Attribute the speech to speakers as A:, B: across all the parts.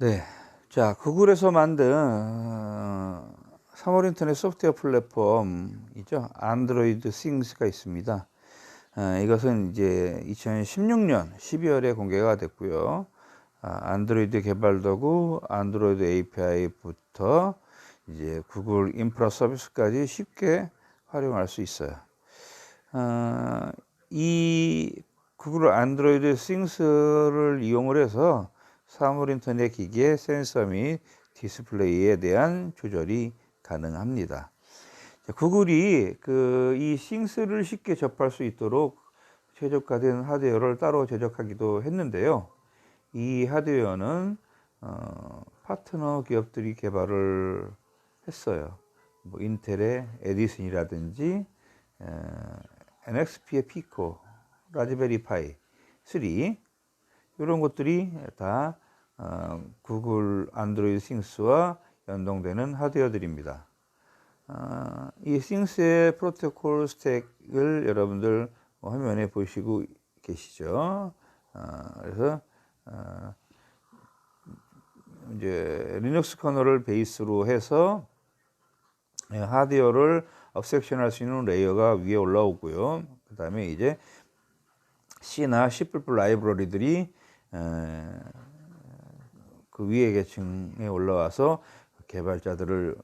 A: 네. 자, 구글에서 만든 어, 3월 인터넷 소프트웨어 플랫폼이죠. 안드로이드 싱스가 있습니다. 어, 이것은 이제 2016년 12월에 공개가 됐고요. 아, 안드로이드 개발 도구, 안드로이드 API부터 이제 구글 인프라 서비스까지 쉽게 활용할 수 있어요. 어, 이 구글 안드로이드 싱스를 이용을 해서 사물 인터넷 기기의 센서 및 디스플레이에 대한 조절이 가능합니다. 자, 구글이 그 이 싱스를 쉽게 접할 수 있도록 최적화된 하드웨어를 따로 제작하기도 했는데요. 이 하드웨어는 어, 파트너 기업들이 개발을 했어요. 뭐 인텔의 에디슨이라든지 에, NXP의 피코, 라즈베리 파이 3 이런 것들이 다 어, 구글 안드로이드 싱스와 연동되는 하드웨어들입니다. 어, 이 싱스의 프로토콜 스택을 여러분들 뭐 화면에 보시고 계시죠. 어, 그래서 어, 이제 리눅스 커널을 베이스로 해서 예, 하드웨어를 업섹션할 수 있는 레이어가 위에 올라오고요. 그 다음에 이제 C나 C++ 라이브러리들이 그 위에 계층에 올라와서 개발자들을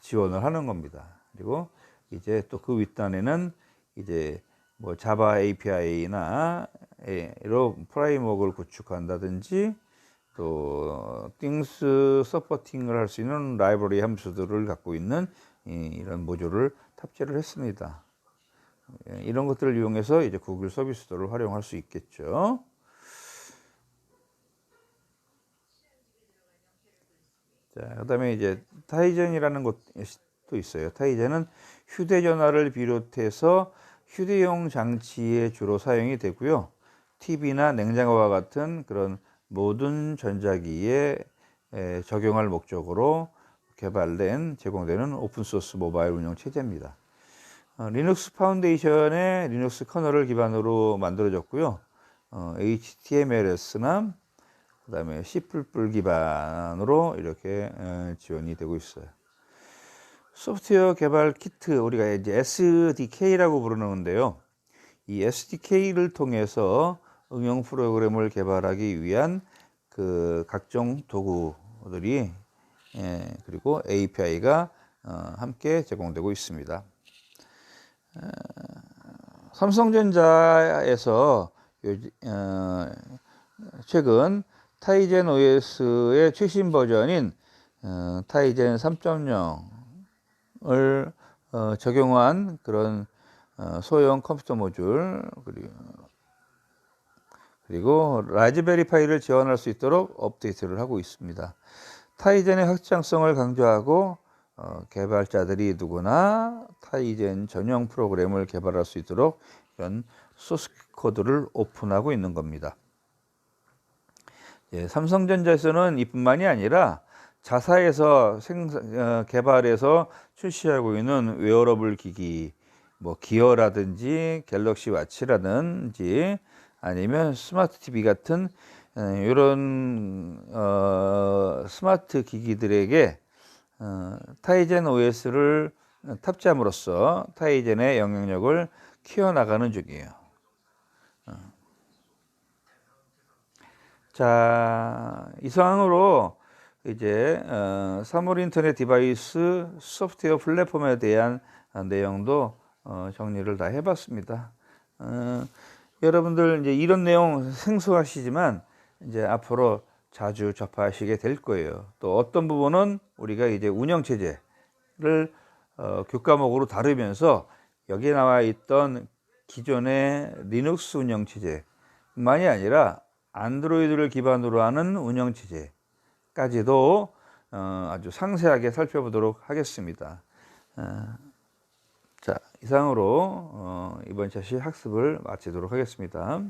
A: 지원을 하는 겁니다. 그리고 이제 또 그 윗단에는 이제 뭐 자바 API나 로 프라임워크를 구축한다든지 또 띵스 서포팅을 할 수 있는 라이브러리 함수들을 갖고 있는 이런 모듈을 탑재를 했습니다. 예, 이런 것들을 이용해서 이제 구글 서비스들을 활용할 수 있겠죠. 자, 그다음에 이제 타이젠이라는 것도 있어요. 타이젠은 휴대전화를 비롯해서 휴대용 장치에 주로 사용이 되고요. TV나 냉장고와 같은 그런 모든 전자기에 적용할 목적으로 개발된 제공되는 오픈소스 모바일 운영 체제입니다. 어, 리눅스 파운데이션의 리눅스 커널을 기반으로 만들어졌고요. 어, HTMLS나 그 다음에 C++ 기반으로 이렇게 에, 지원이 되고 있어요. 소프트웨어 개발 키트 우리가 이제 SDK라고 부르는데요. 이 SDK를 통해서 응용 프로그램을 개발하기 위한 그 각종 도구들이 예, 그리고 API가 어, 함께 제공되고 있습니다. 어, 삼성전자에서 요, 어, 최근 타이젠 OS의 최신 버전인 어, 타이젠 3.0을 어, 적용한 그런 어, 소형 컴퓨터 모듈 그리고 그리고 라즈베리 파이를 지원할 수 있도록 업데이트를 하고 있습니다. 타이젠의 확장성을 강조하고 어, 개발자들이 누구나 타이젠 전용 프로그램을 개발할 수 있도록 이런 소스 코드를 오픈하고 있는 겁니다. 예, 삼성전자에서는 이뿐만이 아니라 자사에서 생산, 어, 개발해서 출시하고 있는 웨어러블 기기, 뭐 기어라든지 갤럭시 와치라든지 아니면 스마트 TV 같은 이런 어, 스마트 기기들에게 어, 타이젠 OS를 탑재함으로써 타이젠의 영향력을 키워나가는 중이에요. 어. 자, 이상으로 이제 어, 3월 인터넷 디바이스 소프트웨어 플랫폼에 대한 내용도 어, 정리를 다 해봤습니다. 어, 여러분들 이제 이런 내용 생소하시지만 이제 앞으로 자주 접하시게 될 거예요. 또 어떤 부분은 우리가 이제 운영 체제를 어, 교과목으로 다루면서 여기에 나와 있던 기존의 리눅스 운영 체제만이 아니라 안드로이드를 기반으로 하는 운영 체제까지도 어, 아주 상세하게 살펴보도록 하겠습니다. 어, 자, 이상으로 어, 이번 차시 학습을 마치도록 하겠습니다.